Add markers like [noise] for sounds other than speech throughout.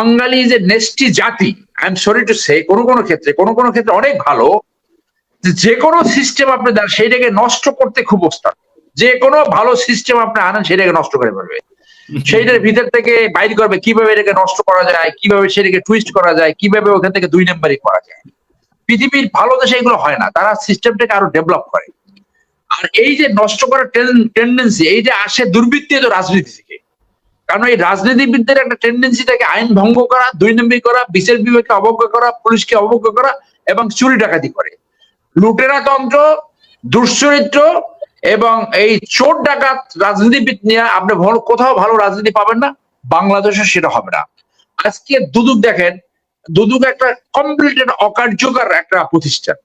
বাঙালি যে নেস্টি জাতি I am sorry to say কোনো কোনো ক্ষেত্রে, কোনো কোনো ক্ষেত্রে অনেক ভালো, যে যে কোনো সিস্টেম আপনি দেন, সেইটাকে নষ্ট করতে খুব ওস্তাদ যে কোনো ভালো সিস্টেম আপনি আনেন, সেটাকে নষ্ট করে ফেলবে। সেইটার ভিতর থেকে বাইর করবে, কীভাবে এটাকে নষ্ট করা যায়, কীভাবে সেটাকে টুইস্ট করা যায়, কীভাবে ওখান থেকে দুই নাম্বারই করা যায়। পৃথিবীর ভালো দেশে এগুলো হয় না, তারা সিস্টেমটাকে আরও ডেভেলপ করে। আর এই যে নষ্ট করার টেন্ডেন্সি এইটা আসে দুর্বৃত্তীয় রাজনীতি থেকে কারণ এই রাজনীতিবিদদের একটা টেন্ডেন্সি থাকে আইন ভঙ্গ করা, দুই নম্বর করা, বিচার বিভাগকে অবজ্ঞা করা, পুলিশকে অবজ্ঞা করা এবং চুরি ডাকাতি করে। লুটেরা তন্ত্র, দুশ্চরিত্র এবং এই চোর ডাকাত রাজনীতিবিদ নিয়ে আপনি কোথাও ভালো রাজনীতি পাবেন না, বাংলাদেশে সেটা হবে না। আজকে দুদুক দেখেন, দুদুক একটা কমপ্লিট অকার্যকর একটা প্রতিষ্ঠান।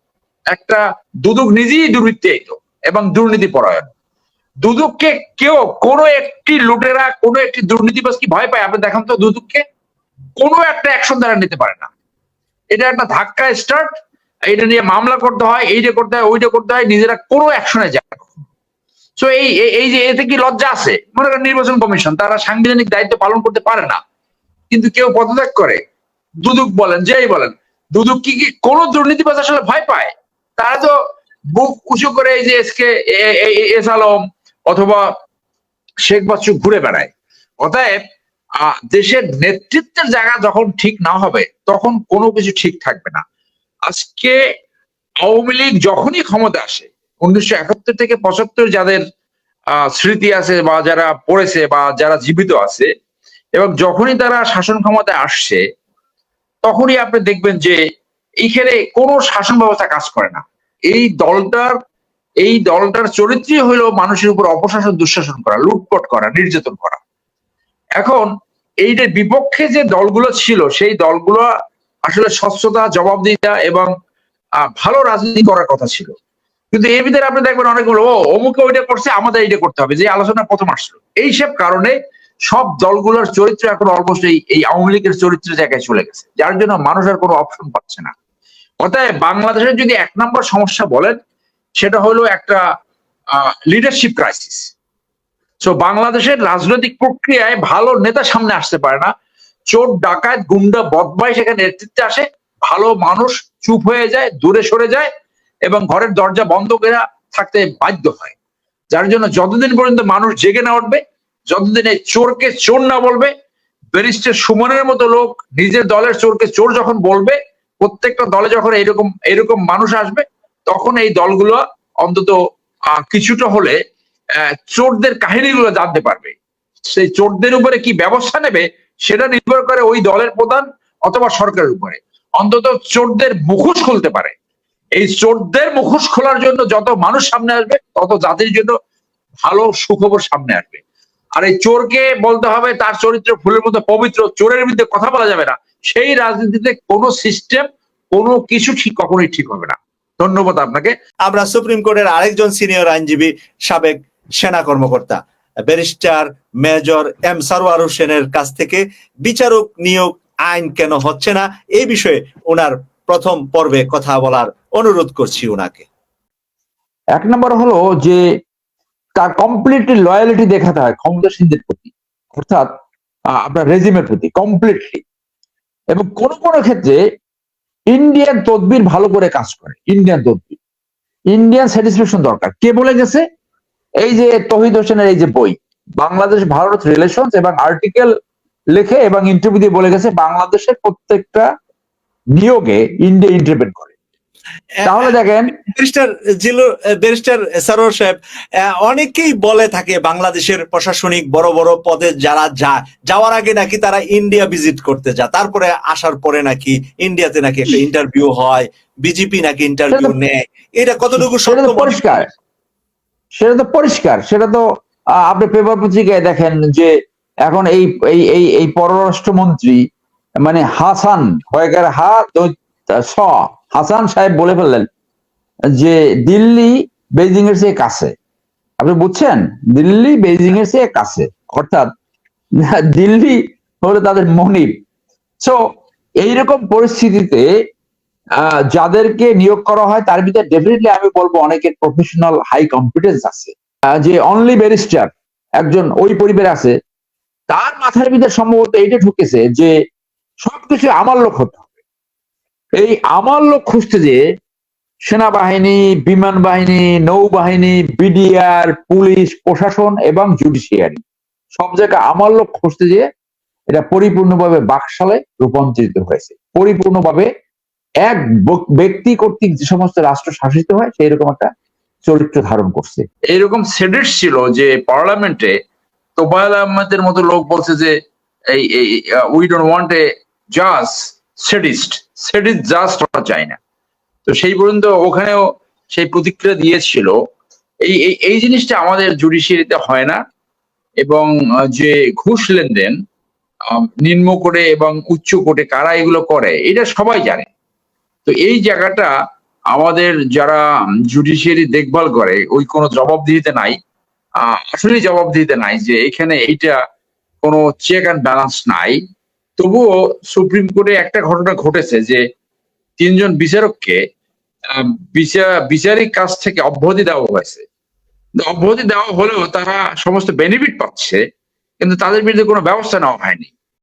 একটা দুদুক নিজেই দুর্বৃত্তায়িত এবং দুর্নীতি পরায়ণ। দুদুককে কেউ কোনো একটি লুটেরা, কোনো একটি দুর্নীতিবাজ কি ভয় পায়? আপনি দেখান তো দুদুককে। কোনো একটা অ্যাকশন তারা নিতে পারে না। এটা একটা ধাক্কা স্টার্ট এটা নিয়ে মামলা করতে হয় এইটা করতে হয় ওইটা করতে হয়, নিজেরা কোনো অ্যাকশনে যায় সো এই, এই- এই যে এতে কি লজ্জা আছে? মনে করেন নির্বাচন কমিশন, তারা সাংবিধানিক দায়িত্ব পালন করতে পারে না। কিন্তু কেউ পদত্যাগ করে। দুদুক বলেন, যেই বলেন, দুদুক কি কি, কোন দুর্নীতিবাজ আসলে ভয় পায়? তারা তো বুক উঁচু করে এই যে এসকে এস আলম অথবা শেখ বাচ্চু ঘুরে বেড়ায়। অতএব দেশের নেতৃত্বের জায়গা যখন ঠিক না হবে, তখন কোনো কিছু ঠিক থাকবে না। আজকে আওয়ামী লীগ যখনই ক্ষমতা আসে, উনিশশো একাত্তর থেকে পঁচাত্তর যাদের স্মৃতি আছে বা যারা পড়েছে বা যারা জীবিত আছে, এবং যখনই তারা শাসন ক্ষমতায় আসছে, তখনই আপনি দেখবেন যে এইখানে কোনো শাসন ব্যবস্থা কাজ করে না। এই দলটার এই দলটার চরিত্রই হলো মানুষের উপর অপশাসন, দুঃশাসন করা, লুটপট করা, নির্যাতন করা। এখন এইটার বিপক্ষে যে দলগুলো ছিল, সেই দলগুলো আসলে স্বচ্ছতা, জবাবদিহিতা এবং ভালো রাজনীতি করার কথা ছিল। কিন্তু এর ভিতরে আপনি দেখবেন অনেকগুলো ও, অমুকে ওইটা করছে, আমাদের এইটা করতে হবে। যে আলোচনা প্রথম আসলো। এইসব কারণে সব দলগুলোর চরিত্র এখন অলমোস্ট এই এই আওয়ামী লীগের চরিত্রের জায়গায় চলে গেছে। যার জন্য মানুষ আর কোনো অপশন পাচ্ছে না। অতএব বাংলাদেশের যদি এক নম্বর সমস্যা বলেন সেটা হলো একটা লিডারশিপ ক্রাইসিস সো বাংলাদেশের রাজনৈতিক প্রক্রিয়ায় ভালো নেতা সামনে আসতে পারে না। চোর, ডাকাত, গুন্ডা বদমাই সেখানে নেতৃত্বে আসে। ভালো মানুষ চুপ হয়ে যায়, দূরে সরে যায় এবং ঘরের দরজা বন্ধ করে থাকতে বাধ্য হয়। যার জন্য যতদিন পর্যন্ত মানুষ জেগে না উঠবে, যতদিন এই চোরকে চোর না বলবে, ব্যারিস্টার সুমনের মতো লোক নিজের দলের চোরকে চোর যখন বলবে, প্রত্যেকটা দলে যখন এরকম এরকম মানুষ আসবে তখন এই দলগুলো অন্তত কিছুটা হলে চোরদের কাহিনীগুলো জানতে পারবে। সেই চোরদের উপরে কি ব্যবস্থা নেবে, সেটা নির্ভর করে ওই দলের প্রধান অথবা সরকারের উপরে। অন্তত চোরদের মুখোশ খুলতে পারে। এই চোরদের মুখোশ খোলার জন্য যত মানুষ সামনে আসবে, তত জাতির জন্য ভালো সুখবর সামনে আসবে। আর এই চোরকে বলতে হবে, তার চরিত্র ফুলের মতো পবিত্র, চোরের বিরুদ্ধে কথা বলা যাবে না। সেই রাজনীতিতে কোনো সিস্টেম কোনো কিছু ঠিক কখনোই ঠিক হবে না। ধন্যবাদ আপনাকে। আমরা সুপ্রিম কোর্টের আরেকজন সিনিয়র আইনজীবী সাবেক সেনা কর্মকর্তা ব্যারিস্টার মেজর এম সারোয়ার হোসেনের কাছ থেকে বিচারক নিয়োগ আইন কেন হচ্ছে না এই বিষয়ে ওনার প্রথম পর্বে কথা বলার অনুরোধ করছি ওনাকে। এক নম্বর হলো যে তার কমপ্লিটলি লয়ালিটি দেখাতে হয় ক্ষমতাসীনদের প্রতি অর্থাৎ আপনার রেজিমের প্রতি কমপ্লিটলি এবং কোন কোন ক্ষেত্রে ইন্ডিয়ান তদবির ভালো করে কাজ করে। ইন্ডিয়ান তদবির। ইন্ডিয়ান স্যাটিসফ্যাকশন দরকার। কে বলে গেছে? এই যে তহিদ হোসেনের এই যে বই, বাংলাদেশ ভারত রিলেশন এবং আর্টিকেল লেখে এবং ইন্টারভিউ দিয়ে বলে গেছে, বাংলাদেশের প্রত্যেকটা নিয়োগে ইন্ডিয়া ইন্টারভেন করে। তাহলে দেখেন ব্যারিস্টার জিলু ব্যারিস্টার সারোয়ার সাহেব অনেকেই বলে থাকে বাংলাদেশের প্রশাসনিক বড় বড় পদে যারা যায় যাওয়ার আগে নাকি তারা ইন্ডিয়া ভিজিট করতে যায় তারপরে আসার পরে নাকি ইন্ডিয়াতে নাকি একটা ইন্টারভিউ হয় বিজেপি নাকি ইন্টারভিউ নেয়। এটা কতটুকু সত্য পরিষ্কার। সেটা তো পরিষ্কার। সেটা তো আপনি পেপার পত্রিকায় দেখেন যে এখন এই এই এই এই পররাষ্ট্রমন্ত্রী মানে হাসান হয়েকার হা দৈ- স হাসান সাহেব বলে ফেললেন যে দিল্লি বেজিং এর চেয়ে কাছে। আপনি বুঝছেন? দিল্লি বেজিং এর চেয়ে কাছে। অর্থাৎ [laughs] দিল্লি হলো তাদের মনিব। সো এইরকম পরিস্থিতিতে যাদেরকে নিয়োগ করা হয়, তার ভিতরে ডেফিনেটলি আমি বলব অনেকের প্রফেশনাল হাই কম্পিটেন্স আছে। যে অনলি ব্যারিস্টার একজন ওই পরিবারে আছে। তার মাথার ভিতরে সম্ভবত এইটা ঢুকেছে যে সবকিছু আমার লোক হতে। এই আমার লোক খুঁজতে যে সেনাবাহিনী বিমান বাহিনী নৌবাহিনী, বিডিআর, পুলিশ, প্রশাসন এবং জুডিশিয়ারি, সব জায়গায় আমার লোক খুঁজতে যে এটা পরিপূর্ণভাবে বাকশালে রূপান্তরিত হয়েছে। পরিপূর্ণভাবে এক ব্যক্তি কর্তৃক যে সমস্ত রাষ্ট্র শাসিত হয় সেই রকম একটা চরিত্র ধারণ করছে। এরকম সেডেট ছিল যে পার্লামেন্টে তোবায়ল আহমেদের মতো লোক বলছে যে এই উই ডোন্ট ওয়ান্ট এ জাজ সেডিস্ট সেডিস্ট জাস্ট আমরা চাই না। তো সেই পর্যন্ত ওখানেও সেই প্রতিক্রিয়া দিয়েছিল। এই, এই- জিনিসটা আমাদের জুডিশিয়ারিতে হয় না এবং যে ঘুষ লেনদেন নিম্ন কোর্টে এবং উচ্চ কোর্টে কারা এগুলো করে, এটা সবাই জানে। তো এই জায়গাটা আমাদের যারা জুডিশিয়ারি দেখভাল করে, ওই কোনো জবাবদিহিতে নাই। আসলে জবাবদিহিতে নাই যে এখানে এইটা কোনো চেক অ্যান্ড ব্যালেন্স নাই। তবুও সুপ্রিম কোর্টে একটা ঘটনা ঘটেছে যে তিনজন বিচারককে বিচারিক কাজ থেকে অব্যাহতি দেওয়া হয়েছে। অব্যাহতি দেওয়া হলেও তারা সমস্ত বেনিফিট পাচ্ছে, কিন্তু তাদের বিরুদ্ধে কোনো ব্যবস্থা নেওয়া হয়নি।